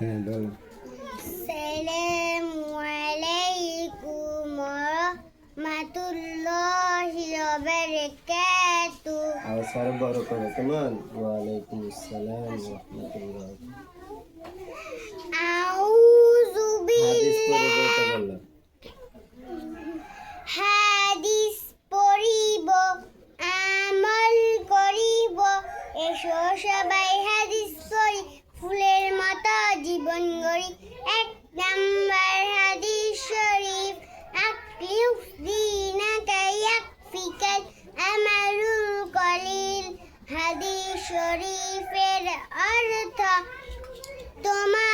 হ্যাঁ বলো। আসসালামু আলাইকুম রহমাতুল্লাহি ওয়া বারাকাতুহু। আর সারা বড় করে কেমন? ওয়ালাইকুম আসসালাম রহমতুল্লাহ। অর্থ তোমার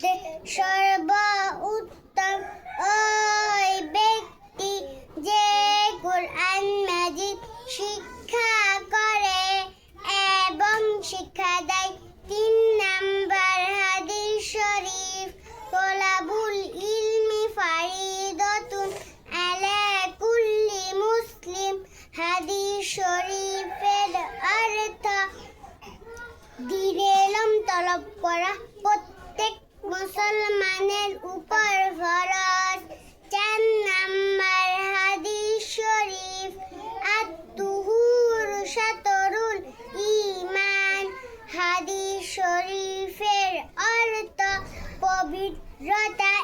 মধ্যে সর্ব উত্তম ওই ব্যক্তি যে কোরআন, মাজিদ শিক্ষা করে এবং শিক্ষা দেয়। তিন নাম্বার হাদিস শরীফ, তোলাবুল ইলমি ফারিদতুন আলা কুল্লি মুসলিম। হাদিস শরীফের অর্থ দিরেলম তলব করা মুসলমানের উপর ফরজ চার নাম্বার হাদিস শরীফ। আত্মহুর সাতরুল ইমান হাদিস শরীফের অর্থ পবিত্রতা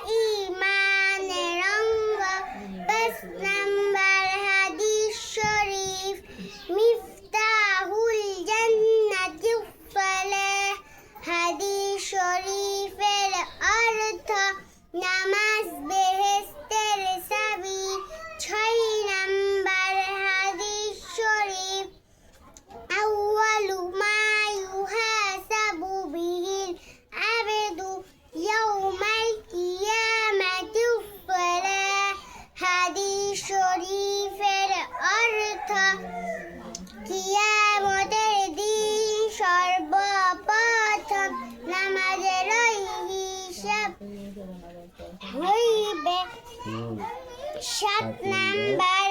হইবে হুম সাত নাম্বার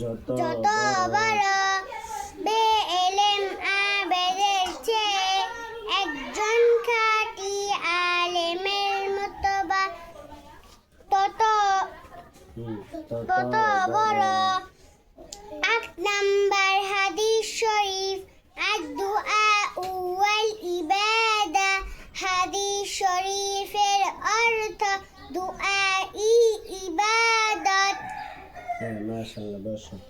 যত বড় বড় বে এলেম আবেদের চেয়ে একজন খাঁটি আলেমের মতো বা তত তত বড় এক নাম্বার He maşallah başım.